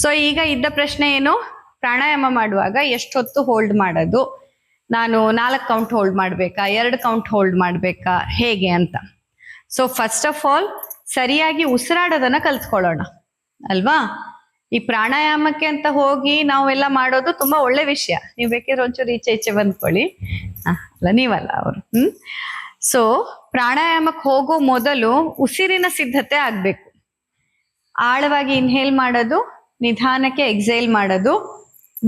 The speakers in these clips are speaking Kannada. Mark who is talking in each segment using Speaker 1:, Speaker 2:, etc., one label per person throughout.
Speaker 1: ಸೊ ಈಗ ಇದ್ದ ಪ್ರಶ್ನೆ ಏನು ಪ್ರಾಣಾಯಾಮ ಮಾಡುವಾಗ ಎಷ್ಟೊತ್ತು ಹೋಲ್ಡ್ ಮಾಡೋದು ನಾನು ನಾಲ್ಕು ಕೌಂಟ್ ಹೋಲ್ಡ್ ಮಾಡಬೇಕಾ ಎರಡು ಕೌಂಟ್ ಹೋಲ್ಡ್ ಮಾಡಬೇಕಾ ಹೇಗೆ ಅಂತ ಸೊ ಫಸ್ಟ್ ಆಫ್ ಆಲ್ ಸರಿಯಾಗಿ ಉಸಿರಾಡೋದನ್ನ ಕಲ್ತ್ಕೊಳ್ಳೋಣ ಅಲ್ವಾ ಈ ಪ್ರಾಣಾಯಾಮಕ್ಕೆ ಅಂತ ಹೋಗಿ ನಾವೆಲ್ಲ ಮಾಡೋದು ತುಂಬಾ ಒಳ್ಳೆ ವಿಷಯ ನೀವು ಬೇಕಿದ್ರೆ ಒಂಚೂರು ಈಚೆ ಈಚೆ ಬಂದ್ಕೊಳ್ಳಿ ಅಲ್ಲ ನೀವಲ್ಲ ಅವರು ಹ್ಮ್ ಸೊ ಪ್ರಾಣಾಯಾಮಕ್ಕೆ ಹೋಗೋ ಮೊದಲು ಉಸಿರಿನ ಸಿದ್ಧತೆ ಆಗ್ಬೇಕು ಆಳವಾಗಿ ಇನ್ಹೇಲ್ ಮಾಡೋದು ನಿಧಾನಕ್ಕೆ ಎಕ್ಸೈಲ್ ಮಾಡೋದು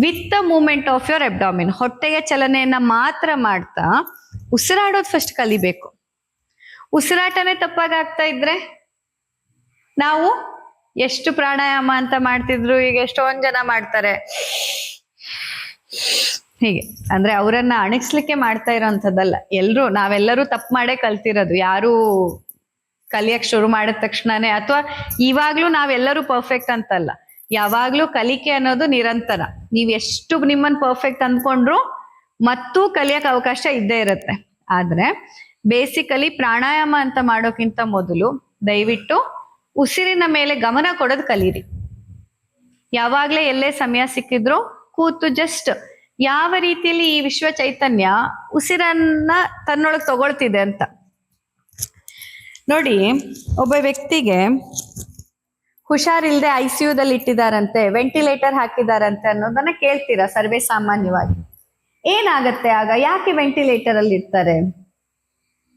Speaker 1: with the movement of your abdomen ಹೊಟ್ಟೆಯ ಚಲನೆಯನ್ನ ಮಾತ್ರ ಮಾಡ್ತಾ ಉಸಿರಾಡೋದು ಫಸ್ಟ್ ಕಲಿಬೇಕು ಉಸಿರಾಟನೇ ತಪ್ಪಾಗ್ತಾ ಇದ್ರೆ ನಾವು ಎಷ್ಟು ಪ್ರಾಣಾಯಾಮ ಅಂತ ಮಾಡ್ತಿದ್ರು ಈಗ ಎಷ್ಟೊಂದ್ ಜನ ಮಾಡ್ತಾರೆ ಹೀಗೆ ಅಂದ್ರೆ ಅವರನ್ನ ಅಣಿಸ್ಲಿಕ್ಕೆ ಮಾಡ್ತಾ ಇರೋಂಥದ್ದಲ್ಲ ಎಲ್ರು ನಾವೆಲ್ಲರೂ ತಪ್ಪು ಮಾಡೇ ಕಲ್ತಿರೋದು ಯಾರು ಕಲಿಯಕ್ ಶುರು ಮಾಡಿದ ತಕ್ಷಣನೇ ಅಥವಾ ಇವಾಗ್ಲೂ ನಾವೆಲ್ಲರೂ ಪರ್ಫೆಕ್ಟ್ ಅಂತಲ್ಲ ಯಾವಾಗ್ಲೂ ಕಲಿಕೆ ಅನ್ನೋದು ನಿರಂತರ ನೀವ್ ಎಷ್ಟು ನಿಮ್ಮನ್ ಪರ್ಫೆಕ್ಟ್ ಅಂದ್ಕೊಂಡ್ರು ಮತ್ತೂ ಕಲಿಯಕ್ ಅವಕಾಶ ಇದ್ದೇ ಇರುತ್ತೆ ಆದ್ರೆ ಬೇಸಿಕಲಿ ಪ್ರಾಣಾಯಾಮ ಅಂತ ಮಾಡೋಕ್ಕಿಂತ ಮೊದಲು ದಯವಿಟ್ಟು ಉಸಿರಿನ ಮೇಲೆ ಗಮನ ಕೊಡೋದು ಕಲೀರಿ ಯಾವಾಗ್ಲೇ ಎಲ್ಲೇ ಸಮಯ ಸಿಕ್ಕಿದ್ರು ಕೂತು ಜಸ್ಟ್ ಯಾವ ರೀತಿಯಲ್ಲಿ ಈ ವಿಶ್ವ ಚೈತನ್ಯ ಉಸಿರನ್ನ ತನ್ನೊಳಗೆ ತಗೊಳ್ತಿದೆ ಅಂತ ನೋಡಿ ಒಬ್ಬ ವ್ಯಕ್ತಿಗೆ ಹುಷಾರಿಲ್ದೆ ಐ ಸಿ ದಲ್ಲಿ ಇಟ್ಟಿದಾರಂತೆ ವೆಂಟಿಲೇಟರ್ ಹಾಕಿದಾರಂತೆ ಅನ್ನೋದನ್ನ ಕೇಳ್ತೀರಾ ಸರ್ವೇ ಸಾಮಾನ್ಯವಾಗಿ ಏನಾಗತ್ತೆ ಆಗ ಯಾಕೆ ವೆಂಟಿಲೇಟರ್ ಅಲ್ಲಿ ಇರ್ತಾರೆ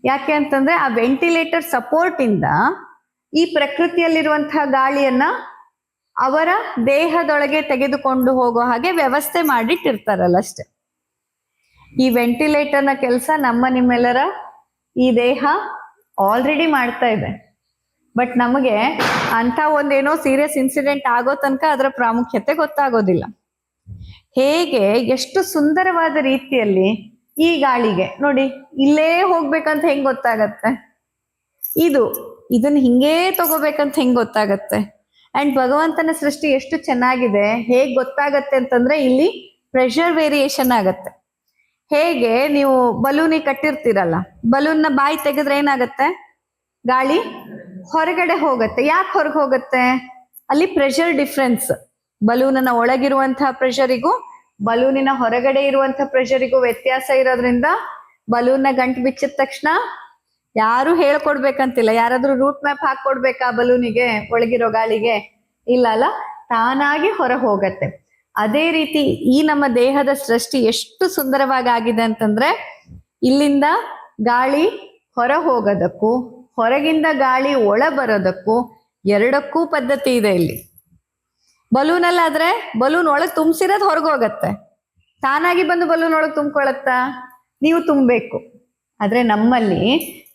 Speaker 1: ಯಾಕೆ ಅಂತಂದ್ರೆ ಆ ವೆಂಟಿಲೇಟರ್ ಸಪೋರ್ಟ್ ಇಂದ ಈ ಪ್ರಕೃತಿಯಲ್ಲಿರುವಂತಹ ಗಾಳಿಯನ್ನ ಅವರ ದೇಹದೊಳಗೆ ತೆಗೆದುಕೊಂಡು ಹೋಗೋ ಹಾಗೆ ವ್ಯವಸ್ಥೆ ಮಾಡಿಟ್ಟಿರ್ತಾರಲ್ಲ ಅಷ್ಟೇ ಈ ವೆಂಟಿಲೇಟರ್ನ ಕೆಲಸ ನಮ್ಮ ನಿಮ್ಮೆಲ್ಲರ ಈ ದೇಹ ಆಲ್ರೆಡಿ ಮಾಡ್ತಾ ಇದೆ ಬಟ್ ನಮಗೆ ಅಂತ ಒಂದೇನೋ ಸೀರಿಯಸ್ ಇನ್ಸಿಡೆಂಟ್ ಆಗೋ ತನಕ ಅದರ ಪ್ರಾಮುಖ್ಯತೆ ಗೊತ್ತಾಗೋದಿಲ್ಲ ಹೇಗೆ ಎಷ್ಟು ಸುಂದರವಾದ ರೀತಿಯಲ್ಲಿ ಈ ಗಾಳಿಗೆ ನೋಡಿ ಇಲ್ಲೇ ಹೋಗ್ಬೇಕಂತ ಹೆಂಗ್ ಗೊತ್ತಾಗತ್ತೆ ಇದು ಇದನ್ನ ಹಿಂಗೇ ತಗೋಬೇಕಂತ ಹೆಂಗ್ ಗೊತ್ತಾಗತ್ತೆ ಅಂಡ್ ಭಗವಂತನ ಸೃಷ್ಟಿ ಎಷ್ಟು ಚೆನ್ನಾಗಿದೆ ಹೇಗ್ ಗೊತ್ತಾಗತ್ತೆ ಅಂತಂದ್ರೆ ಇಲ್ಲಿ ಪ್ರೆಷರ್ ವೇರಿಯೇಷನ್ ಆಗತ್ತೆ ಹೇಗೆ ನೀವು ಬಲೂನಿಗೆ ಕಟ್ಟಿರ್ತೀರಲ್ಲ ನ ಬಾಯಿ ತೆಗೆದ್ರೆ ಏನಾಗತ್ತೆ ಗಾಳಿ ಹೊರಗಡೆ ಹೋಗತ್ತೆ ಯಾಕೆ ಹೊರಗೆ ಹೋಗತ್ತೆ ಅಲ್ಲಿ ಪ್ರೆಷರ್ ಡಿಫ್ರೆನ್ಸ್ ಬಲೂನನ ಒಳಗಿರುವಂತಹ ಪ್ರೆಷರಿಗೂ ಬಲೂನಿನ ಹೊರಗಡೆ ಇರುವಂತಹ ಪ್ರೆಷರಿಗೂ ವ್ಯತ್ಯಾಸ ಇರೋದ್ರಿಂದ ನ ಗಂಟು ಬಿಚ್ಚಿದ ತಕ್ಷಣ ಯಾರು ಹೇಳ್ಕೊಡ್ಬೇಕಂತಿಲ್ಲ ಯಾರಾದ್ರೂ ರೂಟ್ ಮ್ಯಾಪ್ ಹಾಕೊಡ್ಬೇಕಾ ಬಲೂನಿಗೆ ಒಳಗಿರೋ ಗಾಳಿಗೆ ಇಲ್ಲ ಅಲ್ಲ ತಾನಾಗಿ ಹೊರ ಹೋಗತ್ತೆ ಅದೇ ರೀತಿ ಈ ನಮ್ಮ ದೇಹದ ಸೃಷ್ಟಿ ಎಷ್ಟು ಸುಂದರವಾಗಿ ಆಗಿದೆ ಅಂತಂದ್ರೆ ಇಲ್ಲಿಂದ ಗಾಳಿ ಹೊರ ಹೋಗೋದಕ್ಕೂ ಹೊರಗಿಂದ ಗಾಳಿ ಒಳ ಬರೋದಕ್ಕೂ ಎರಡಕ್ಕೂ ಪದ್ಧತಿ ಇದೆ ಇಲ್ಲಿ ಬಲೂನಲ್ಲಾದ್ರೆ ಬಲೂನ್ ಒಳಗೆ ತುಂಬಿಸಿರೋದು ಹೊರಗೋಗತ್ತೆ ತಾನಾಗಿ ಬಂದು ಬಲೂನ್ ಒಳಗೆ ತುಂಬ್ಕೊಳತ್ತಾ ನೀವು ತುಂಬಬೇಕು ಆದರೆ ನಮ್ಮಲ್ಲಿ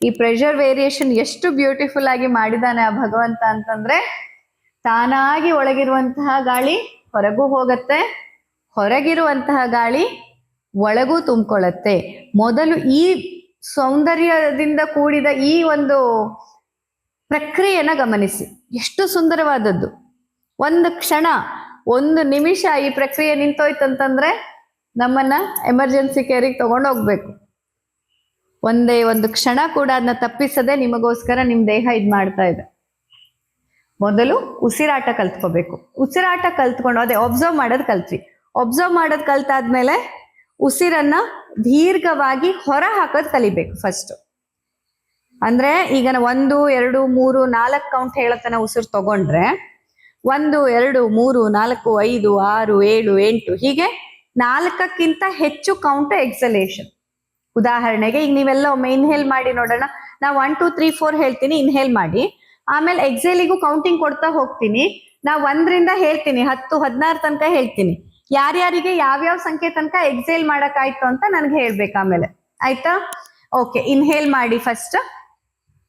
Speaker 1: ಈ ಪ್ರೆಷರ್ ವೇರಿಯೇಷನ್ ಎಷ್ಟು ಬ್ಯೂಟಿಫುಲ್ ಆಗಿ ಮಾಡಿದಾನೆ ಆ ಭಗವಂತ ಅಂತಂದ್ರೆ ತಾನಾಗಿ ಒಳಗಿರುವಂತಹ ಗಾಳಿ ಹೊರಗೂ ಹೋಗತ್ತೆ ಹೊರಗಿರುವಂತಹ ಗಾಳಿ ಒಳಗೂ ತುಂಬಿಕೊಳ್ಳತ್ತೆ ಮೊದಲು ಈ ಸೌಂದರ್ಯದಿಂದ ಕೂಡಿದ ಈ ಒಂದು ಪ್ರಕ್ರಿಯೆನ ಗಮನಿಸಿ ಎಷ್ಟು ಸುಂದರವಾದದ್ದು ಒಂದು ಕ್ಷಣ ಒಂದು ನಿಮಿಷ ಈ ಪ್ರಕ್ರಿಯೆ ನಿಂತೋಯ್ತು ಅಂತಂದ್ರೆ ನಮ್ಮನ್ನ ಎಮರ್ಜೆನ್ಸಿ ಕೇರಿಗೆ ಹೋಗ್ಬೇಕು ಒಂದೇ ಒಂದು ಕ್ಷಣ ಕೂಡ ಅದನ್ನ ತಪ್ಪಿಸದೆ ನಿಮಗೋಸ್ಕರ ನಿಮ್ ದೇಹ ಇದ್ ಮಾಡ್ತಾ ಇದೆ ಮೊದಲು ಉಸಿರಾಟ ಕಲ್ತ್ಕೋಬೇಕು ಉಸಿರಾಟ ಕಲ್ತ್ಕೊಂಡು ಅದೇ ಒಬ್ಸರ್ವ್ ಮಾಡೋದ್ ಕಲ್ತ್ರಿ ಒಬ್ಸರ್ವ್ ಮಾಡೋದ್ ಕಲ್ತಾದ್ಮೇಲೆ ಉಸಿರನ್ನ ದೀರ್ಘವಾಗಿ ಹೊರ ಹಾಕೋದು ಕಲಿಬೇಕು ಫಸ್ಟ್ ಅಂದ್ರೆ ಈಗ ಒಂದು ಎರಡು ಮೂರು ನಾಲ್ಕು ಕೌಂಟ್ ಹೇಳತನ ಉಸಿರು ತಗೊಂಡ್ರೆ ಒಂದು ಎರಡು ಮೂರು ನಾಲ್ಕು ಐದು ಆರು ಏಳು ಎಂಟು ಹೀಗೆ ನಾಲ್ಕಕ್ಕಿಂತ ಹೆಚ್ಚು ಕೌಂಟ್ ಎಕ್ಸಲೇಷನ್ ಉದಾಹರಣೆಗೆ ಈಗ ನೀವೆಲ್ಲ ಒಮ್ಮೆ ಇನ್ಹೇಲ್ ಮಾಡಿ ನೋಡೋಣ ನಾವು ಒನ್ ಟು ತ್ರೀ ಫೋರ್ ಹೇಳ್ತೀನಿ ಇನ್ಹೇಲ್ ಮಾಡಿ ಆಮೇಲೆ ಎಕ್ಸೇಲಿಗೂ ಕೌಂಟಿಂಗ್ ಕೊಡ್ತಾ ಹೋಗ್ತೀನಿ ನಾ ಒಂದ್ರಿಂದ ಹೇಳ್ತೀನಿ ಹತ್ತು ಹದಿನಾರು ತನಕ ಹೇಳ್ತೀನಿ ಯಾರ್ಯಾರಿಗೆ ಯಾವ್ಯಾವ ಸಂಖ್ಯೆ ತನಕ ಎಕ್ಸೇಲ್ ಮಾಡಕ್ ಆಯ್ತು ಅಂತ ನನ್ಗೆ ಹೇಳ್ಬೇಕು ಆಮೇಲೆ ಆಯ್ತಾ ಓಕೆ ಇನ್ಹೇಲ್ ಮಾಡಿ ಫಸ್ಟ್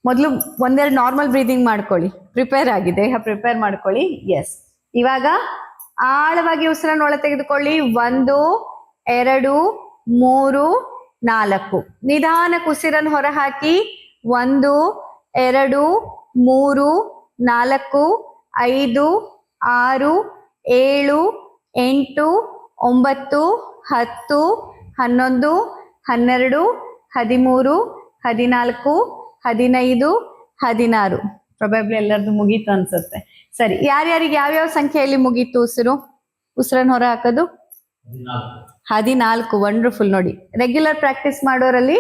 Speaker 1: ಮೊದಲು ಒಂದೆರಡು ನಾರ್ಮಲ್ ಬ್ರೀದಿಂಗ್ ಮಾಡ್ಕೊಳ್ಳಿ ಪ್ರಿಪೇರ್ ಆಗಿ ದೇಹ ಪ್ರಿಪೇರ್ ಮಾಡ್ಕೊಳ್ಳಿ ಎಸ್ ಇವಾಗ ಆಳವಾಗಿ ಉಸಿರನ್ನ ಒಳ ತೆಗೆದುಕೊಳ್ಳಿ ಒಂದು ಎರಡು ಮೂರು ನಾಲ್ಕು ನಿಧಾನಕ್ಕೆ ಉಸಿರನ್ನು ಹೊರಹಾಕಿ ಒಂದು ಎರಡು ಮೂರು ನಾಲ್ಕು ಐದು ಆರು ಏಳು ಎಂಟು ಒಂಬತ್ತು ಹತ್ತು ಹನ್ನೊಂದು ಹನ್ನೆರಡು ಹದಿಮೂರು ಹದಿನಾಲ್ಕು ಹದಿನೈದು ಹದಿನಾರು ಪ್ರೊಬ್ಯಾಬ್ಲಿ ಎಲ್ಲರದು ಮುಗೀತು ಅನ್ಸುತ್ತೆ ಸರಿ ಯಾರ್ಯಾರಿಗೆ ಯಾವ್ಯಾವ ಸಂಖ್ಯೆಯಲ್ಲಿ ಮುಗೀತು ಉಸಿರು ಉಸಿರನ್ನು ಹೊರ ಹಾಕೋದು ಹದಿನಾಲ್ಕು ವಂಡರ್ಫುಲ್ ನೋಡಿ ರೆಗ್ಯುಲರ್ ಪ್ರಾಕ್ಟೀಸ್ ಮಾಡೋರಲ್ಲಿ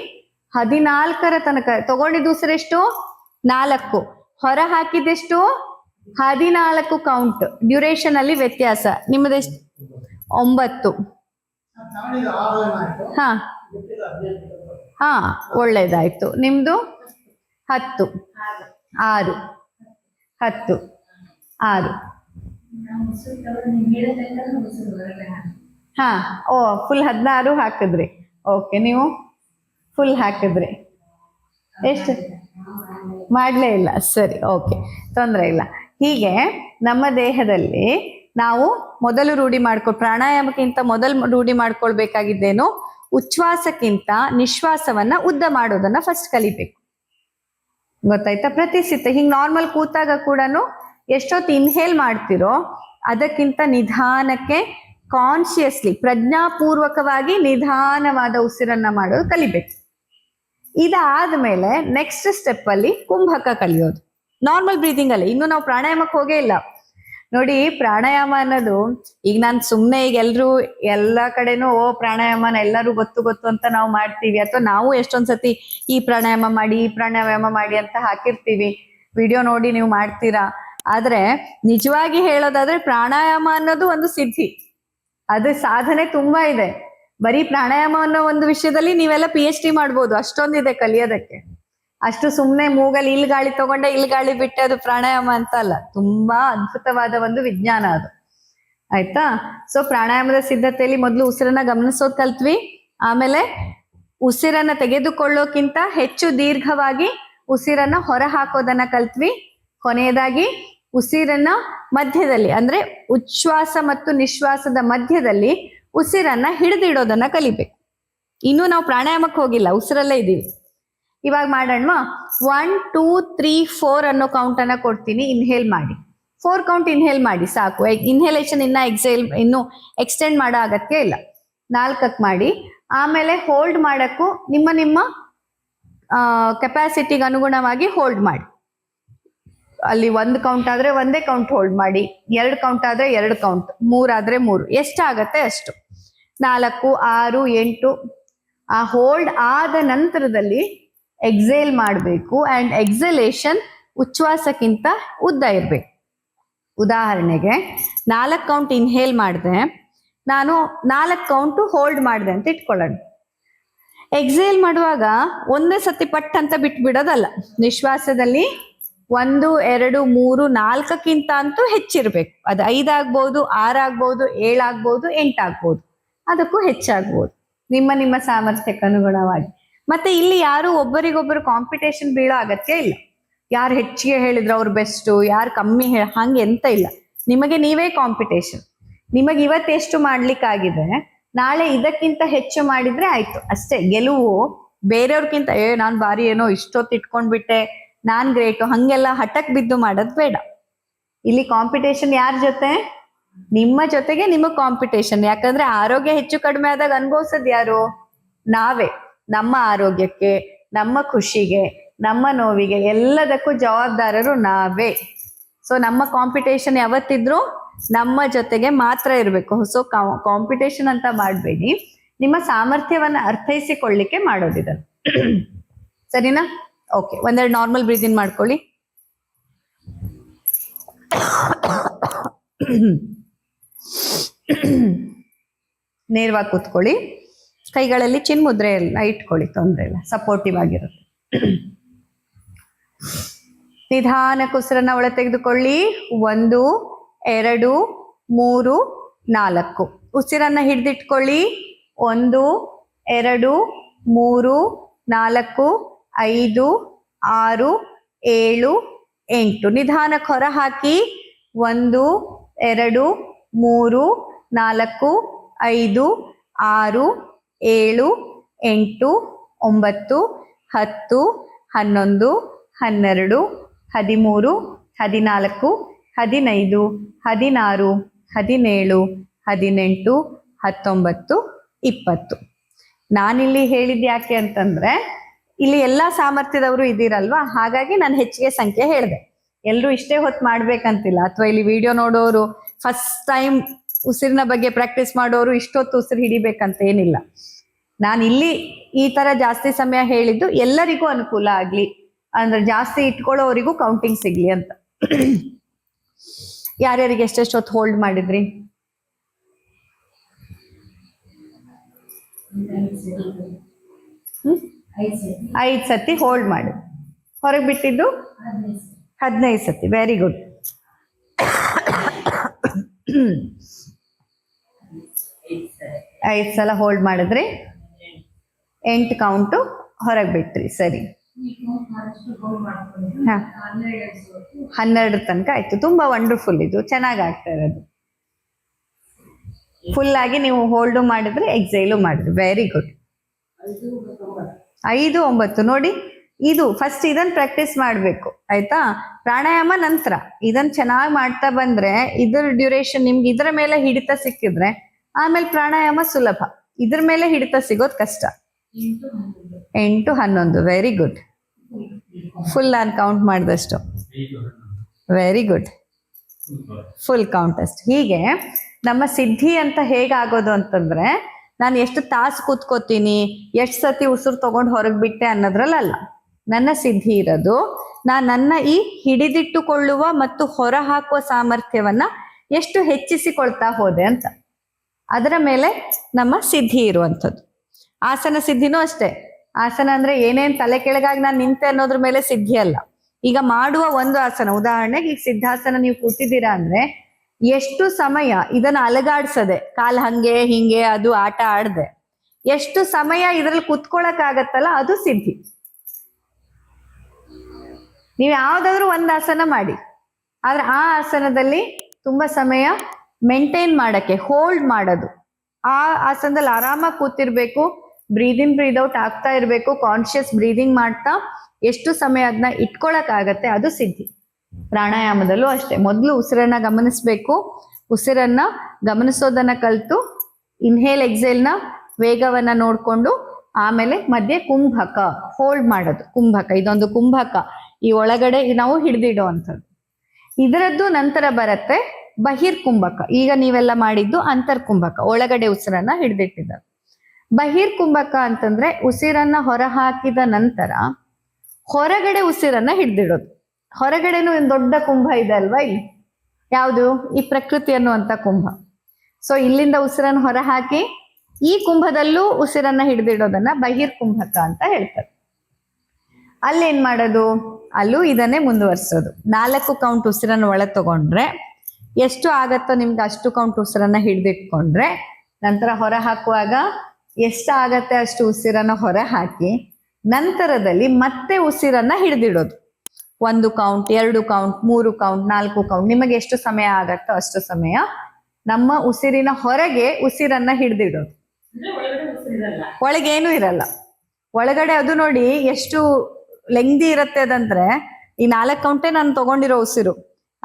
Speaker 1: ಹದಿನಾಲ್ಕರ ತನಕ ತಗೊಂಡಿದ್ದು ಉಸಿರೆಷ್ಟು ನಾಲ್ಕು ಹೊರ ಹಾಕಿದ್ದೆಷ್ಟು ಹದಿನಾಲ್ಕು ಕೌಂಟ್ ಡ್ಯೂರೇಷನ್ ಅಲ್ಲಿ ವ್ಯತ್ಯಾಸ ನಿಮ್ಮದೆಷ್ಟು ಒಂಬತ್ತು ಹಾ ಹಾ ಒಳ್ಳೇದಾಯ್ತು ನಿಮ್ದು ಹತ್ತು ಆರು ಹತ್ತು ಆರು ಹಾ ಓ ಫುಲ್ ಹದಿನಾರು ಹಾಕಿದ್ರಿ ಓಕೆ ನೀವು ಫುಲ್ ಹಾಕಿದ್ರಿ ಎಷ್ಟು ಮಾಡಲೇ ಇಲ್ಲ ಸರಿ ಓಕೆ ತೊಂದರೆ ಇಲ್ಲ ಹೀಗೆ ನಮ್ಮ ದೇಹದಲ್ಲಿ ನಾವು ಮೊದಲು ರೂಢಿ ಮಾಡ್ಕೊ ಪ್ರಾಣಾಯಾಮಕ್ಕಿಂತ ಮೊದಲು ರೂಢಿ ಮಾಡ್ಕೊಳ್ಬೇಕಾಗಿದ್ದೇನು ಉಚ್ಛ್ವಾಸಕ್ಕಿಂತ ನಿಶ್ವಾಸವನ್ನ ಉದ್ದ ಮಾಡೋದನ್ನ ಫಸ್ಟ್ ಕಲಿಬೇಕು ಗೊತ್ತಾಯ್ತಾ ಪ್ರತಿಸಿತ ಹಿಂಗ್ ನಾರ್ಮಲ್ ಕೂತಾಗ ಕೂಡ ಎಷ್ಟೊತ್ತು ಇನ್ಹೇಲ್ ಮಾಡ್ತಿರೋ ಅದಕ್ಕಿಂತ ನಿಧಾನಕ್ಕೆ ಕಾನ್ಶಿಯಸ್ಲಿ ಪ್ರಜ್ಞಾಪೂರ್ವಕವಾಗಿ ನಿಧಾನವಾದ ಉಸಿರನ್ನ ಮಾಡೋದು ಕಲಿಬೇಕು ಇದಾದ ಮೇಲೆ ನೆಕ್ಸ್ಟ್ ಸ್ಟೆಪ್ ಅಲ್ಲಿ ಕುಂಭಕ ಕಲಿಯೋದು ನಾರ್ಮಲ್ ಬ್ರೀತಿಂಗ್ ಅಲ್ಲಿ ಇನ್ನು ನಾವು ಪ್ರಾಣಾಯಾಮಕ್ಕೆ ಹೋಗೇ ಇಲ್ಲ ನೋಡಿ ಪ್ರಾಣಾಯಾಮ ಅನ್ನೋದು ಈಗ ನಾನ್ ಸುಮ್ನೆ ಈಗ ಎಲ್ರು ಎಲ್ಲಾ ಕಡೆನೂ ಓ ಪ್ರಾಣಾಯಾಮನ ಎಲ್ಲರೂ ಗೊತ್ತು ಗೊತ್ತು ಅಂತ ನಾವು ಮಾಡ್ತೀವಿ ಅಥವಾ ನಾವು ಎಷ್ಟೊಂದ್ಸತಿ ಈ ಪ್ರಾಣಾಯಾಮ ಮಾಡಿ ಈ ಪ್ರಾಣಾಯಾಮ ಮಾಡಿ ಅಂತ ಹಾಕಿರ್ತೀವಿ ವಿಡಿಯೋ ನೋಡಿ ನೀವು ಮಾಡ್ತೀರಾ ಆದ್ರೆ ನಿಜವಾಗಿ ಹೇಳೋದಾದ್ರೆ ಪ್ರಾಣಾಯಾಮ ಅನ್ನೋದು ಒಂದು ಸಿದ್ಧಿ ಅದು ಸಾಧನೆ ತುಂಬಾ ಇದೆ ಬರೀ ಪ್ರಾಣಾಯಾಮ ಅನ್ನೋ ಒಂದು ವಿಷಯದಲ್ಲಿ ನೀವೆಲ್ಲ ಪಿ ಎಚ್ ಡಿ ಮಾಡ್ಬೋದು ಅಷ್ಟೊಂದಿದೆ ಕಲಿಯೋದಕ್ಕೆ ಅಷ್ಟು ಸುಮ್ಮನೆ ಮೂಗಲ್ಲಿ ಇಲ್ಲಿ ಗಾಳಿ ತಗೊಂಡೆ ಇಲ್ಲಿ ಗಾಳಿ ಬಿಟ್ಟೆ ಅದು ಪ್ರಾಣಾಯಾಮ ಅಂತ ಅಲ್ಲ ತುಂಬಾ ಅದ್ಭುತವಾದ ಒಂದು ವಿಜ್ಞಾನ ಅದು ಆಯ್ತಾ ಸೊ ಪ್ರಾಣಾಯಾಮದ ಸಿದ್ಧತೆಯಲ್ಲಿ ಮೊದಲು ಉಸಿರನ್ನ ಗಮನಿಸೋದ್ ಕಲ್ತ್ವಿ ಆಮೇಲೆ ಉಸಿರನ್ನ ತೆಗೆದುಕೊಳ್ಳೋಕ್ಕಿಂತ ಹೆಚ್ಚು ದೀರ್ಘವಾಗಿ ಉಸಿರನ್ನ ಹೊರ ಹಾಕೋದನ್ನ ಕಲ್ತ್ವಿ ಕೊನೆಯದಾಗಿ ಉಸಿರನ್ನ ಮಧ್ಯದಲ್ಲಿ ಅಂದ್ರೆ ಉಚ್ಛ್ವಾಸ ಮತ್ತು ನಿಶ್ವಾಸದ ಮಧ್ಯದಲ್ಲಿ ಉಸಿರನ್ನ ಹಿಡಿದಿಡೋದನ್ನ ಕಲಿಬೇಕು ಇನ್ನೂ ನಾವು ಪ್ರಾಣಾಯಾಮಕ್ಕೆ ಹೋಗಿಲ್ಲ ಉಸಿರಲ್ಲೇ ಇದ್ದೀವಿ ಇವಾಗ ಮಾಡೋಣ ಒನ್ ಟೂ ತ್ರೀ ಫೋರ್ ಅನ್ನೋ ಕೌಂಟ್ ಅನ್ನ ಕೊಡ್ತೀನಿ ಇನ್ಹೇಲ್ ಮಾಡಿ ಫೋರ್ ಕೌಂಟ್ ಇನ್ಹೇಲ್ ಮಾಡಿ ಸಾಕು ಇನ್ಹೇಲೇಷನ್ ಇನ್ನ ಎಕ್ಸೇಲ್ ಇನ್ನು ಎಕ್ಸ್ಟೆಂಡ್ ಮಾಡೋ ಅಗತ್ಯ ಇಲ್ಲ ನಾಲ್ಕಕ್ಕೆ ಮಾಡಿ ಆಮೇಲೆ ಹೋಲ್ಡ್ ಮಾಡಕ್ಕೂ ನಿಮ್ಮ ನಿಮ್ಮ ಕೆಪಾಸಿಟಿಗೆ ಅನುಗುಣವಾಗಿ ಹೋಲ್ಡ್ ಮಾಡಿ ಅಲ್ಲಿ ಒಂದು ಕೌಂಟ್ ಆದ್ರೆ ಒಂದೇ ಕೌಂಟ್ ಹೋಲ್ಡ್ ಮಾಡಿ ಎರಡು ಕೌಂಟ್ ಆದ್ರೆ ಎರಡು ಕೌಂಟ್ ಆದ್ರೆ ಮೂರು ಎಷ್ಟಾಗತ್ತೆ ಅಷ್ಟು ನಾಲ್ಕು ಆರು ಎಂಟು ಆ ಹೋಲ್ಡ್ ಆದ ನಂತರದಲ್ಲಿ ಎಕ್ಸೇಲ್ ಮಾಡಬೇಕು ಅಂಡ್ ಎಕ್ಸಲೇಷನ್ ಉಚ್ಛ್ವಾಸಕ್ಕಿಂತ ಉದ್ದ ಇರಬೇಕು ಉದಾಹರಣೆಗೆ ನಾಲ್ಕು ಕೌಂಟ್ ಇನ್ಹೇಲ್ ಮಾಡಿದೆ ನಾನು ನಾಲ್ಕು ಕೌಂಟು ಹೋಲ್ಡ್ ಮಾಡಿದೆ ಅಂತ ಇಟ್ಕೊಳ್ಳೋಣ ಎಕ್ಸೇಲ್ ಮಾಡುವಾಗ ಒಂದೇ ಸತಿ ಪಟ್ ಅಂತ ಬಿಟ್ಬಿಡೋದಲ್ಲ ನಿಶ್ವಾಸದಲ್ಲಿ ಒಂದು ಎರಡು ಮೂರು ನಾಲ್ಕಕ್ಕಿಂತ ಅಂತೂ ಹೆಚ್ಚಿರಬೇಕು ಅದು ಐದಾಗ್ಬೋದು ಆರಾಗ್ಬೋದು ಏಳಾಗ್ಬೋದು ಎಂಟಾಗ್ಬೋದು ಅದಕ್ಕೂ ಹೆಚ್ಚಾಗ್ಬೋದು ನಿಮ್ಮ ನಿಮ್ಮ ಅನುಗುಣವಾಗಿ ಮತ್ತೆ ಇಲ್ಲಿ ಯಾರು ಒಬ್ಬರಿಗೊಬ್ಬರು ಕಾಂಪಿಟೇಷನ್ ಬೀಳೋ ಅಗತ್ಯ ಇಲ್ಲ ಯಾರು ಹೆಚ್ಚಿಗೆ ಹೇಳಿದ್ರು ಅವ್ರು ಬೆಸ್ಟು ಯಾರು ಕಮ್ಮಿ ಹೇಳ ಹಂಗೆ ಎಂತ ಇಲ್ಲ ನಿಮಗೆ ನೀವೇ ಕಾಂಪಿಟೇಷನ್ ನಿಮಗೆ ಇವತ್ತೆಷ್ಟು ಮಾಡ್ಲಿಕ್ಕಾಗಿದೆ ನಾಳೆ ಇದಕ್ಕಿಂತ ಹೆಚ್ಚು ಮಾಡಿದ್ರೆ ಆಯ್ತು ಅಷ್ಟೇ ಗೆಲುವು ಬೇರೆಯವ್ರಕ್ಕಿಂತ ಏ ನಾನು ಬಾರಿ ಏನೋ ಇಷ್ಟೊತ್ತು ಇಟ್ಕೊಂಡ್ಬಿಟ್ಟೆ ನಾನ್ ಗ್ರೇಟು ಹಂಗೆಲ್ಲ ಹಠಕ್ ಬಿದ್ದು ಮಾಡೋದ್ ಬೇಡ ಇಲ್ಲಿ ಕಾಂಪಿಟೇಷನ್ ಯಾರ ಜೊತೆ ನಿಮ್ಮ ಜೊತೆಗೆ ನಿಮಗ್ ಕಾಂಪಿಟೇಷನ್ ಯಾಕಂದ್ರೆ ಆರೋಗ್ಯ ಹೆಚ್ಚು ಕಡಿಮೆ ಆದಾಗ ಅನುಭವಿಸೋದ್ ಯಾರು ನಾವೇ ನಮ್ಮ ಆರೋಗ್ಯಕ್ಕೆ ನಮ್ಮ ಖುಷಿಗೆ ನಮ್ಮ ನೋವಿಗೆ ಎಲ್ಲದಕ್ಕೂ ಜವಾಬ್ದಾರರು ನಾವೇ ಸೊ ನಮ್ಮ ಕಾಂಪಿಟೇಷನ್ ಯಾವತ್ತಿದ್ರೂ ನಮ್ಮ ಜೊತೆಗೆ ಮಾತ್ರ ಇರಬೇಕು ಸೊ ಕಾಂಪಿಟೇಷನ್ ಅಂತ ಮಾಡಬೇಡಿ ನಿಮ್ಮ ಸಾಮರ್ಥ್ಯವನ್ನು ಅರ್ಥೈಸಿಕೊಳ್ಳಿಕ್ಕೆ ಮಾಡೋದಿದೆ ಸರಿನಾ ಓಕೆ ಒಂದೆರಡು ನಾರ್ಮಲ್ ಬ್ರೀದಿಂಗ್ ಮಾಡ್ಕೊಳ್ಳಿ ನೇರವಾಗಿ ಕೂತ್ಕೊಳ್ಳಿ ಕೈಗಳಲ್ಲಿ ಚಿನ್ಮುದ್ರೆ ಎಲ್ಲ ಇಟ್ಕೊಳ್ಳಿ ತೊಂದರೆ ಇಲ್ಲ ಸಪೋರ್ಟಿವ್ ಆಗಿರುತ್ತೆ ನಿಧಾನ ಕುಸರನ್ನ ಒಳ ತೆಗೆದುಕೊಳ್ಳಿ ಒಂದು ಎರಡು ಮೂರು ನಾಲ್ಕು ಉಸಿರನ್ನ ಹಿಡಿದಿಟ್ಕೊಳ್ಳಿ ಒಂದು ಎರಡು ಮೂರು ನಾಲ್ಕು ಐದು ಆರು ಏಳು ಎಂಟು ನಿಧಾನಕ್ಕೆ ಹೊರ ಹಾಕಿ ಒಂದು ಎರಡು ಮೂರು ನಾಲ್ಕು ಐದು ಆರು ಏಳು ಎಂಟು ಒಂಬತ್ತು ಹತ್ತು ಹನ್ನೊಂದು ಹನ್ನೆರಡು ಹದಿಮೂರು ಹದಿನಾಲ್ಕು ಹದಿನೈದು ಹದಿನಾರು ಹದಿನೇಳು ಹದಿನೆಂಟು ಹತ್ತೊಂಬತ್ತು ಇಪ್ಪತ್ತು ನಾನಿಲ್ಲಿ ಹೇಳಿದ್ದು ಯಾಕೆ ಅಂತಂದ್ರೆ ಇಲ್ಲಿ ಎಲ್ಲ ಸಾಮರ್ಥ್ಯದವರು ಇದ್ದೀರಲ್ವಾ ಹಾಗಾಗಿ ನಾನು ಹೆಚ್ಚಿಗೆ ಸಂಖ್ಯೆ ಹೇಳಿದೆ ಎಲ್ಲರೂ ಇಷ್ಟೇ ಹೊತ್ತು ಮಾಡ್ಬೇಕಂತಿಲ್ಲ ಅಥವಾ ಇಲ್ಲಿ ವಿಡಿಯೋ ನೋಡೋರು ಫಸ್ಟ್ ಟೈಮ್ ಉಸಿರಿನ ಬಗ್ಗೆ ಪ್ರಾಕ್ಟೀಸ್ ಮಾಡೋರು ಇಷ್ಟೊತ್ತು ಉಸಿರು ಹಿಡಿಬೇಕಂತ ಏನಿಲ್ಲ ನಾನು ಇಲ್ಲಿ ಈ ತರ ಜಾಸ್ತಿ ಸಮಯ ಹೇಳಿದ್ದು ಎಲ್ಲರಿಗೂ ಅನುಕೂಲ ಆಗ್ಲಿ ಅಂದ್ರೆ ಜಾಸ್ತಿ ಇಟ್ಕೊಳ್ಳೋರಿಗೂ ಕೌಂಟಿಂಗ್ ಸಿಗ್ಲಿ ಅಂತ ಯಾರ್ಯಾರಿಗೆ ಎಷ್ಟೆಷ್ಟೊತ್ತು ಹೋಲ್ಡ್ ಮಾಡಿದ್ರಿ ಐದು ಸತಿ ಹೋಲ್ಡ್ ಮಾಡಿ ಹೊರಗೆ ಬಿಟ್ಟಿದ್ದು ಹದಿನೈದು ಸತಿ ವೆರಿ ಗುಡ್ ಐದು ಸಲ ಹೋಲ್ಡ್ ಮಾಡಿದ್ರಿ ಎಂಟು ಕೌಂಟು ಹೊರಗೆ ಬಿಟ್ರಿ ಸರಿ ಹನ್ನೆರಡು ತನಕ ಆಯ್ತು ತುಂಬಾ ವಂಡರ್ಫುಲ್ ಇದು ಚೆನ್ನಾಗಿ ಆಗ್ತಾ ಇರೋದು ಫುಲ್ ಆಗಿ ನೀವು ಹೋಲ್ಡು ಮಾಡಿದ್ರೆ ಎಕ್ಸೈಲು ಮಾಡಿದ್ರಿ ವೆರಿ ಗುಡ್ ಐದು ಒಂಬತ್ತು ನೋಡಿ ಇದು ಫಸ್ಟ್ ಇದನ್ ಪ್ರಾಕ್ಟೀಸ್ ಮಾಡಬೇಕು ಆಯ್ತಾ ಪ್ರಾಣಾಯಾಮ ನಂತರ ಇದನ್ ಚೆನ್ನಾಗಿ ಮಾಡ್ತಾ ಬಂದ್ರೆ ಇದ್ರ ಡ್ಯೂರೇಷನ್ ನಿಮ್ಗೆ ಇದರ ಮೇಲೆ ಹಿಡಿತ ಸಿಕ್ಕಿದ್ರೆ ಆಮೇಲೆ ಪ್ರಾಣಾಯಾಮ ಸುಲಭ ಇದ್ರ ಮೇಲೆ ಹಿಡಿತ ಸಿಗೋದು ಕಷ್ಟ ಎಂಟು ಹನ್ನೊಂದು ವೆರಿ ಗುಡ್ ಫುಲ್ ನಾನು ಕೌಂಟ್ ಮಾಡಿದಷ್ಟು ವೆರಿ ಗುಡ್ ಫುಲ್ ಅಷ್ಟು ಹೀಗೆ ನಮ್ಮ ಸಿದ್ಧಿ ಅಂತ ಹೇಗಾಗೋದು ಅಂತಂದ್ರೆ ನಾನು ಎಷ್ಟು ತಾಸು ಕೂತ್ಕೋತೀನಿ ಎಷ್ಟು ಸತಿ ಉಸಿರು ತಗೊಂಡು ಹೊರಗೆ ಬಿಟ್ಟೆ ಅನ್ನೋದ್ರಲ್ಲ ನನ್ನ ಸಿದ್ಧಿ ಇರೋದು ನಾನು ನನ್ನ ಈ ಹಿಡಿದಿಟ್ಟುಕೊಳ್ಳುವ ಮತ್ತು ಹೊರ ಹಾಕುವ ಸಾಮರ್ಥ್ಯವನ್ನ ಎಷ್ಟು ಹೆಚ್ಚಿಸಿಕೊಳ್ತಾ ಹೋದೆ ಅಂತ ಅದರ ಮೇಲೆ ನಮ್ಮ ಸಿದ್ಧಿ ಇರುವಂಥದ್ದು ಆಸನ ಸಿದ್ಧಿನೂ ಅಷ್ಟೇ ಆಸನ ಅಂದ್ರೆ ಏನೇನ್ ತಲೆ ಕೆಳಗಾಗಿ ನಾನು ನಿಂತೆ ಅನ್ನೋದ್ರ ಮೇಲೆ ಸಿದ್ಧಿ ಅಲ್ಲ ಈಗ ಮಾಡುವ ಒಂದು ಆಸನ ಉದಾಹರಣೆಗೆ ಈಗ ಸಿದ್ಧಾಸನ ನೀವು ಕೂತಿದ್ದೀರಾ ಅಂದ್ರೆ ಎಷ್ಟು ಸಮಯ ಇದನ್ನ ಅಲಗಾಡ್ಸದೆ ಕಾಲ್ ಹಂಗೆ ಹಿಂಗೆ ಅದು ಆಟ ಆಡದೆ ಎಷ್ಟು ಸಮಯ ಇದ್ರಲ್ಲಿ ಕುತ್ಕೊಳಕ್ಕಾಗತ್ತಲ್ಲ ಅದು ಸಿದ್ಧಿ ನೀವು ಯಾವ್ದಾದ್ರು ಒಂದು ಆಸನ ಮಾಡಿ ಆದ್ರೆ ಆ ಆಸನದಲ್ಲಿ ತುಂಬಾ ಸಮಯ ಮೇಂಟೈನ್ ಮಾಡಕ್ಕೆ ಹೋಲ್ಡ್ ಮಾಡೋದು ಆ ಆಸನದಲ್ಲಿ ಆರಾಮಾಗಿ ಕೂತಿರ್ಬೇಕು ಬ್ರೀದಿಂಗ್ ಬ್ರೀದ್ ಔಟ್ ಆಗ್ತಾ ಇರಬೇಕು ಕಾನ್ಶಿಯಸ್ ಬ್ರೀದಿಂಗ್ ಮಾಡ್ತಾ ಎಷ್ಟು ಸಮಯ ಅದನ್ನ ಇಟ್ಕೊಳಕಾಗತ್ತೆ ಅದು ಸಿದ್ಧಿ ಪ್ರಾಣಾಯಾಮದಲ್ಲೂ ಅಷ್ಟೇ ಮೊದಲು ಉಸಿರನ್ನ ಗಮನಿಸ್ಬೇಕು ಉಸಿರನ್ನ ಗಮನಿಸೋದನ್ನ ಕಲಿತು ಇನ್ಹೇಲ್ ಎಕ್ಸೇಲ್ನ ವೇಗವನ್ನ ನೋಡ್ಕೊಂಡು ಆಮೇಲೆ ಮಧ್ಯೆ ಕುಂಭಕ ಹೋಲ್ಡ್ ಮಾಡೋದು ಕುಂಭಕ ಇದೊಂದು ಕುಂಭಕ ಈ ಒಳಗಡೆ ನಾವು ಹಿಡ್ದಿಡೋ ಅಂಥದ್ದು ಇದರದ್ದು ನಂತರ ಬರುತ್ತೆ ಕುಂಭಕ ಈಗ ನೀವೆಲ್ಲ ಮಾಡಿದ್ದು ಕುಂಭಕ ಒಳಗಡೆ ಉಸಿರನ್ನ ಹಿಡ್ದಿಟ್ಟಿದ್ದಾರೆ ಕುಂಭಕ ಅಂತಂದ್ರೆ ಉಸಿರನ್ನ ಹೊರ ಹಾಕಿದ ನಂತರ ಹೊರಗಡೆ ಉಸಿರನ್ನ ಹಿಡ್ದಿಡೋದು ಹೊರಗಡೆನು ಒಂದು ದೊಡ್ಡ ಕುಂಭ ಇದೆ ಅಲ್ವಾ ಇಲ್ಲಿ ಯಾವುದು ಈ ಪ್ರಕೃತಿ ಅನ್ನುವಂಥ ಕುಂಭ ಸೊ ಇಲ್ಲಿಂದ ಉಸಿರನ್ನ ಹೊರ ಹಾಕಿ ಈ ಕುಂಭದಲ್ಲೂ ಉಸಿರನ್ನ ಹಿಡಿದಿಡೋದನ್ನ ಕುಂಭಕ ಅಂತ ಹೇಳ್ತಾರೆ ಅಲ್ಲೇನ್ ಮಾಡೋದು ಅಲ್ಲೂ ಇದನ್ನೇ ಮುಂದುವರಿಸೋದು ನಾಲ್ಕು ಕೌಂಟ್ ಉಸಿರನ್ನು ಒಳ ತಗೊಂಡ್ರೆ ಎಷ್ಟು ಆಗತ್ತೋ ನಿಮ್ಗೆ ಅಷ್ಟು ಕೌಂಟ್ ಉಸಿರನ್ನ ಹಿಡಿದಿಟ್ಕೊಂಡ್ರೆ ನಂತರ ಹೊರ ಹಾಕುವಾಗ ಆಗತ್ತೆ ಅಷ್ಟು ಉಸಿರನ್ನ ಹೊರ ಹಾಕಿ ನಂತರದಲ್ಲಿ ಮತ್ತೆ ಉಸಿರನ್ನ ಹಿಡಿದಿಡೋದು ಒಂದು ಕೌಂಟ್ ಎರಡು ಕೌಂಟ್ ಮೂರು ಕೌಂಟ್ ನಾಲ್ಕು ಕೌಂಟ್ ನಿಮಗೆ ಎಷ್ಟು ಸಮಯ ಆಗತ್ತೋ ಅಷ್ಟು ಸಮಯ ನಮ್ಮ ಉಸಿರಿನ ಹೊರಗೆ ಉಸಿರನ್ನ ಹಿಡಿದಿಡೋದು ಒಳಗೇನು ಇರಲ್ಲ ಒಳಗಡೆ ಅದು ನೋಡಿ ಎಷ್ಟು ಲೆಂಗ್ದಿ ಇರತ್ತೆ ಅದಂದ್ರೆ ಈ ನಾಲ್ಕು ಕೌಂಟೇ ನಾನು ತಗೊಂಡಿರೋ ಉಸಿರು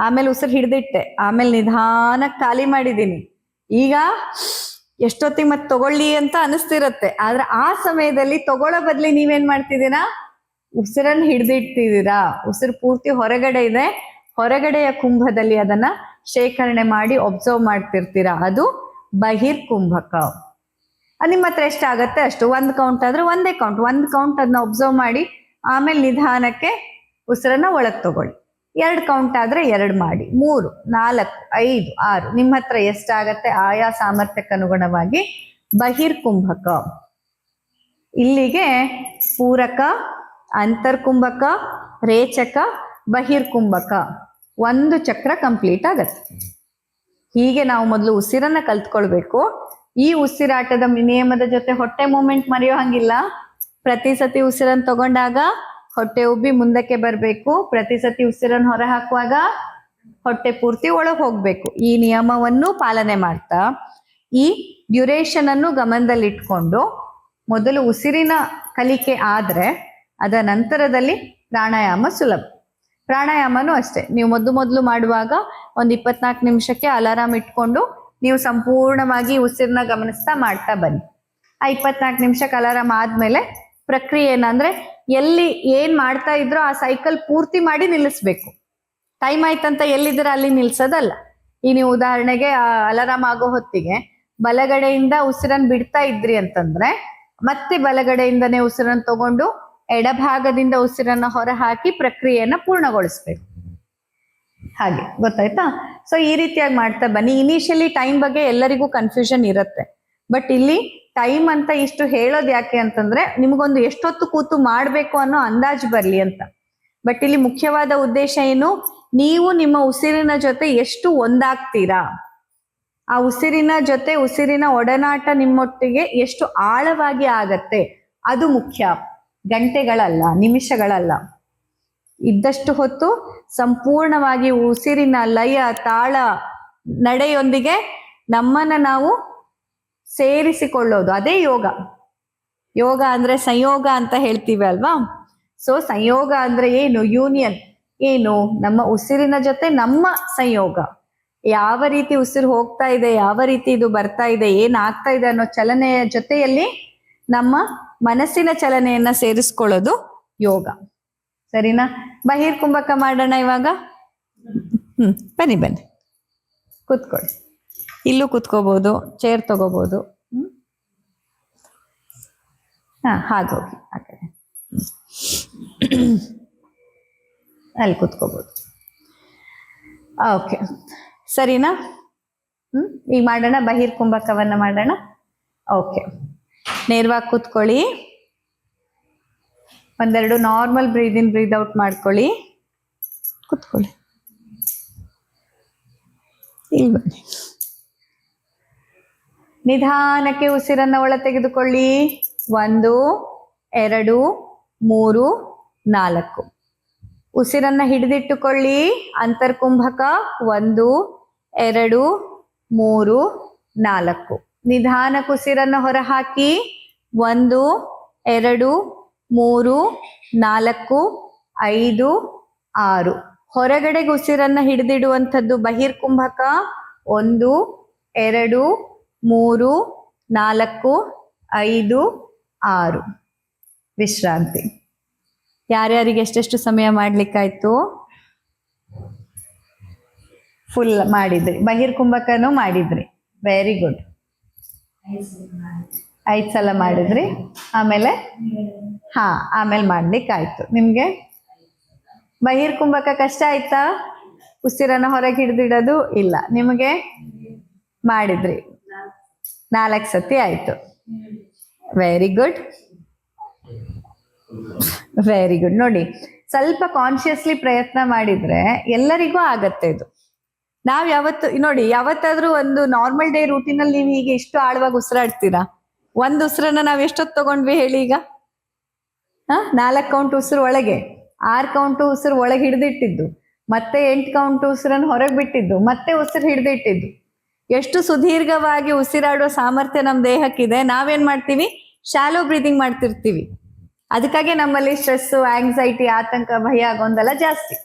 Speaker 1: ಆಮೇಲೆ ಉಸಿರು ಹಿಡ್ದಿಟ್ಟೆ ಆಮೇಲೆ ನಿಧಾನಕ್ಕೆ ಖಾಲಿ ಮಾಡಿದ್ದೀನಿ ಈಗ ಎಷ್ಟೊತ್ತಿಗೆ ಮತ್ತೆ ತಗೊಳ್ಳಿ ಅಂತ ಅನಿಸ್ತಿರತ್ತೆ ಆದ್ರೆ ಆ ಸಮಯದಲ್ಲಿ ತಗೊಳ್ಳೋ ಬದ್ಲಿ ನೀವೇನ್ ಮಾಡ್ತಿದ್ದೀರಾ ಉಸಿರನ್ನು ಹಿಡ್ದಿಡ್ತಿದ್ದೀರಾ ಉಸಿರು ಪೂರ್ತಿ ಹೊರಗಡೆ ಇದೆ ಹೊರಗಡೆಯ ಕುಂಭದಲ್ಲಿ ಅದನ್ನ ಶೇಖರಣೆ ಮಾಡಿ ಒಬ್ಸರ್ವ್ ಮಾಡ್ತಿರ್ತೀರಾ ಅದು ಬಹಿರ್ ಕುಂಭಕ ನಿಮ್ಮ ಹತ್ರ ಎಷ್ಟಾಗತ್ತೆ ಅಷ್ಟು ಒಂದು ಕೌಂಟ್ ಆದ್ರೆ ಒಂದೇ ಕೌಂಟ್ ಒಂದು ಕೌಂಟ್ ಅದನ್ನ ಒಬ್ಸರ್ವ್ ಮಾಡಿ ಆಮೇಲೆ ನಿಧಾನಕ್ಕೆ ಉಸಿರನ್ನ ಒಳಗೆ ತಗೊಳ್ಳಿ ಎರಡು ಕೌಂಟ್ ಆದರೆ ಎರಡು ಮಾಡಿ ಮೂರು ನಾಲ್ಕು ಐದು ಆರು ನಿಮ್ಮ ಹತ್ರ ಎಷ್ಟಾಗತ್ತೆ ಆಯಾ ಸಾಮರ್ಥ್ಯಕ್ಕೆ ಅನುಗುಣವಾಗಿ ಕುಂಭಕ ಇಲ್ಲಿಗೆ ಪೂರಕ ಅಂತರ್ಕುಂಭಕ ರೇಚಕ ಬಹಿರ್ಕುಂಭಕ ಒಂದು ಚಕ್ರ ಕಂಪ್ಲೀಟ್ ಆಗತ್ತೆ ಹೀಗೆ ನಾವು ಮೊದಲು ಉಸಿರನ್ನ ಕಲ್ತ್ಕೊಳ್ಬೇಕು ಈ ಉಸಿರಾಟದ ನಿಯಮದ ಜೊತೆ ಹೊಟ್ಟೆ ಮೂಮೆಂಟ್ ಮರೆಯೋ ಹಂಗಿಲ್ಲ ಪ್ರತಿ ಸತಿ ಉಸಿರನ್ನು ತಗೊಂಡಾಗ ಹೊಟ್ಟೆ ಉಬ್ಬಿ ಮುಂದಕ್ಕೆ ಬರಬೇಕು ಪ್ರತಿ ಸತಿ ಉಸಿರನ್ನು ಹೊರ ಹಾಕುವಾಗ ಹೊಟ್ಟೆ ಪೂರ್ತಿ ಒಳಗೆ ಹೋಗ್ಬೇಕು ಈ ನಿಯಮವನ್ನು ಪಾಲನೆ ಮಾಡ್ತಾ ಈ ಡ್ಯುರೇಷನ್ ಅನ್ನು ಗಮನದಲ್ಲಿಟ್ಕೊಂಡು ಮೊದಲು ಉಸಿರಿನ ಕಲಿಕೆ ಆದರೆ ಅದರ ನಂತರದಲ್ಲಿ ಪ್ರಾಣಾಯಾಮ ಸುಲಭ ಪ್ರಾಣಾಯಾಮನೂ ಅಷ್ಟೇ ನೀವು ಮೊದಲು ಮೊದಲು ಮಾಡುವಾಗ ಒಂದು ಇಪ್ಪತ್ನಾಲ್ಕು ನಿಮಿಷಕ್ಕೆ ಅಲಾರಾಮ್ ಇಟ್ಕೊಂಡು ನೀವು ಸಂಪೂರ್ಣವಾಗಿ ಉಸಿರನ್ನ ಗಮನಿಸ್ತಾ ಮಾಡ್ತಾ ಬನ್ನಿ ಆ ಇಪ್ಪತ್ನಾಲ್ಕು ನಿಮಿಷಕ್ಕೆ ಅಲಾರಾಮ್ ಆದಮೇಲೆ ಪ್ರಕ್ರಿಯೆ ಏನಂದ್ರೆ ಎಲ್ಲಿ ಏನ್ ಮಾಡ್ತಾ ಇದ್ರೋ ಆ ಸೈಕಲ್ ಪೂರ್ತಿ ಮಾಡಿ ನಿಲ್ಲಿಸ್ಬೇಕು ಟೈಮ್ ಆಯ್ತಂತ ಎಲ್ಲಿದ್ರೆ ಅಲ್ಲಿ ನಿಲ್ಸೋದಲ್ಲ ಈ ನೀವು ಉದಾಹರಣೆಗೆ ಅಲಾರಾಮ್ ಆಗೋ ಹೊತ್ತಿಗೆ ಬಲಗಡೆಯಿಂದ ಉಸಿರನ್ ಬಿಡ್ತಾ ಇದ್ರಿ ಅಂತಂದ್ರೆ ಮತ್ತೆ ಬಲಗಡೆಯಿಂದನೇ ಉಸಿರನ್ನು ತಗೊಂಡು ಎಡಭಾಗದಿಂದ ಉಸಿರನ್ನ ಹೊರ ಹಾಕಿ ಪ್ರಕ್ರಿಯೆಯನ್ನ ಪೂರ್ಣಗೊಳಿಸ್ಬೇಕು ಹಾಗೆ ಗೊತ್ತಾಯ್ತಾ ಸೊ ಈ ರೀತಿಯಾಗಿ ಮಾಡ್ತಾ ಬನ್ನಿ ಇನಿಷಿಯಲಿ ಟೈಮ್ ಬಗ್ಗೆ ಎಲ್ಲರಿಗೂ ಕನ್ಫ್ಯೂಷನ್ ಇರುತ್ತೆ ಬಟ್ ಇಲ್ಲಿ ಟೈಮ್ ಅಂತ ಇಷ್ಟು ಹೇಳೋದು ಯಾಕೆ ಅಂತಂದ್ರೆ ನಿಮಗೊಂದು ಎಷ್ಟೊತ್ತು ಕೂತು ಮಾಡ್ಬೇಕು ಅನ್ನೋ ಅಂದಾಜು ಬರ್ಲಿ ಅಂತ ಬಟ್ ಇಲ್ಲಿ ಮುಖ್ಯವಾದ ಉದ್ದೇಶ ಏನು ನೀವು ನಿಮ್ಮ ಉಸಿರಿನ ಜೊತೆ ಎಷ್ಟು ಒಂದಾಗ್ತೀರಾ ಆ ಉಸಿರಿನ ಜೊತೆ ಉಸಿರಿನ ಒಡನಾಟ ನಿಮ್ಮೊಟ್ಟಿಗೆ ಎಷ್ಟು ಆಳವಾಗಿ ಆಗತ್ತೆ ಅದು ಮುಖ್ಯ ಗಂಟೆಗಳಲ್ಲ ನಿಮಿಷಗಳಲ್ಲ ಇದ್ದಷ್ಟು ಹೊತ್ತು ಸಂಪೂರ್ಣವಾಗಿ ಉಸಿರಿನ ಲಯ ತಾಳ ನಡೆಯೊಂದಿಗೆ ನಮ್ಮನ್ನ ನಾವು ಸೇರಿಸಿಕೊಳ್ಳೋದು ಅದೇ ಯೋಗ ಯೋಗ ಅಂದ್ರೆ ಸಂಯೋಗ ಅಂತ ಹೇಳ್ತೀವಿ ಅಲ್ವಾ ಸೊ ಸಂಯೋಗ ಅಂದ್ರೆ ಏನು ಯೂನಿಯನ್ ಏನು ನಮ್ಮ ಉಸಿರಿನ ಜೊತೆ ನಮ್ಮ ಸಂಯೋಗ ಯಾವ ರೀತಿ ಉಸಿರು ಹೋಗ್ತಾ ಇದೆ ಯಾವ ರೀತಿ ಇದು ಬರ್ತಾ ಇದೆ ಆಗ್ತಾ ಇದೆ ಅನ್ನೋ ಚಲನೆಯ ಜೊತೆಯಲ್ಲಿ ನಮ್ಮ ಮನಸ್ಸಿನ ಚಲನೆಯನ್ನ ಸೇರಿಸ್ಕೊಳ್ಳೋದು ಯೋಗ ಸರಿನಾ ಬಹಿರ್ ಕುಂಭಕ ಮಾಡೋಣ ಇವಾಗ ಹ್ಮ್ ಬನ್ನಿ ಬನ್ನಿ ಕೂತ್ಕೊಳ್ಳಿ ಇಲ್ಲೂ ಕುತ್ಕೋಬಹುದು ಚೇರ್ ತಗೋಬಹುದು ಹಾ ಹಾಗೋಗಿ ಆ ಅಲ್ಲಿ ಕುತ್ಕೋಬಹುದು ಓಕೆ ಸರಿನಾ ಹ್ಮ್ ಈಗ ಮಾಡೋಣ ಬಹಿರ್ ಕುಂಭಕವನ್ನ ಮಾಡೋಣ ಓಕೆ ನೇರವಾಗಿ ಕೂತ್ಕೊಳ್ಳಿ ಒಂದೆರಡು ನಾರ್ಮಲ್ ಬ್ರೀದ್ ಇನ್ ಬ್ರೀದ್ ಔಟ್ ಮಾಡ್ಕೊಳ್ಳಿ ಕೂತ್ಕೊಳ್ಳಿ ಇಲ್ಲಿ ಬನ್ನಿ ನಿಧಾನಕ್ಕೆ ಉಸಿರನ್ನ ಒಳ ತೆಗೆದುಕೊಳ್ಳಿ ಒಂದು ಎರಡು ಮೂರು ನಾಲ್ಕು ಉಸಿರನ್ನ ಹಿಡಿದಿಟ್ಟುಕೊಳ್ಳಿ ಅಂತರ್ ಕುಂಭಕ ಒಂದು ಎರಡು ಮೂರು ನಾಲ್ಕು ನಿಧಾನಕ್ಕೆ ಉಸಿರನ್ನು ಹೊರಹಾಕಿ ಒಂದು ಎರಡು ಮೂರು ನಾಲ್ಕು ಐದು ಆರು ಹೊರಗಡೆಗೆ ಉಸಿರನ್ನು ಹಿಡಿದಿಡುವಂಥದ್ದು ಬಹಿರ್ ಕುಂಭಕ ಒಂದು ಎರಡು ಮೂರು ನಾಲ್ಕು ಐದು ಆರು ವಿಶ್ರಾಂತಿ ಯಾರ್ಯಾರಿಗೆ ಎಷ್ಟೆಷ್ಟು ಸಮಯ ಮಾಡ್ಲಿಕ್ಕಾಯ್ತು ಫುಲ್ ಮಾಡಿದ್ರಿ ಬಹಿರ್ ಕುಂಭಕನೂ ಮಾಡಿದ್ರಿ ವೆರಿ ಗುಡ್ ಐದು ಸಲ ಮಾಡಿದ್ರಿ ಆಮೇಲೆ ಹಾ ಆಮೇಲೆ ಮಾಡ್ಲಿಕ್ಕಾಯ್ತು ನಿಮ್ಗೆ ಬಹಿರ್ ಕುಂಭಕ ಕಷ್ಟ ಆಯ್ತಾ ಉಸಿರನ್ನ ಹೊರಗೆ ಹಿಡಿದಿಡೋದು ಇಲ್ಲ ನಿಮಗೆ ಮಾಡಿದ್ರಿ ನಾಲ್ಕ್ ಸತಿ ಆಯ್ತು ವೆರಿ ಗುಡ್ ವೆರಿ ಗುಡ್ ನೋಡಿ ಸ್ವಲ್ಪ ಕಾನ್ಶಿಯಸ್ಲಿ ಪ್ರಯತ್ನ ಮಾಡಿದ್ರೆ ಎಲ್ಲರಿಗೂ ಆಗತ್ತೆ ಇದು ನಾವ್ ಯಾವತ್ತು ನೋಡಿ ಯಾವತ್ತಾದ್ರೂ ಒಂದು ನಾರ್ಮಲ್ ಡೇ ರೂಟೀನ್ ಅಲ್ಲಿ ನೀವು ಈಗ ಇಷ್ಟು ಆಳವಾಗಿ ಉಸಿರಾಡ್ತೀರಾ ಒಂದ್ ಉಸಿರನ್ನ ನಾವ್ ಎಷ್ಟೊತ್ತು ತಗೊಂಡ್ವಿ ಹೇಳಿ ಈಗ ಹ ನಾಲ್ಕು ಕೌಂಟ್ ಉಸಿರು ಒಳಗೆ ಆರ್ ಕೌಂಟ್ ಉಸಿರು ಒಳಗೆ ಹಿಡಿದಿಟ್ಟಿದ್ದು ಮತ್ತೆ ಎಂಟು ಕೌಂಟ್ ಉಸಿರನ್ನ ಹೊರಗೆ ಬಿಟ್ಟಿದ್ದು ಮತ್ತೆ ಉಸಿರು ಹಿಡಿದಿಟ್ಟಿದ್ದು ಎಷ್ಟು ಸುದೀರ್ಘವಾಗಿ ಉಸಿರಾಡೋ ಸಾಮರ್ಥ್ಯ ನಮ್ಮ ದೇಹಕ್ಕಿದೆ ನಾವೇನ್ ಮಾಡ್ತೀವಿ ಶಾಲೋ ಬ್ರೀದಿಂಗ್ ಮಾಡ್ತಿರ್ತೀವಿ ಅದಕ್ಕಾಗಿ ನಮ್ಮಲ್ಲಿ ಸ್ಟ್ರೆಸ್ಸು ಆಂಗ್ಸೈಟಿ ಆತಂಕ ಭಯ ಗೊಂದಲ ಜಾಸ್ತಿ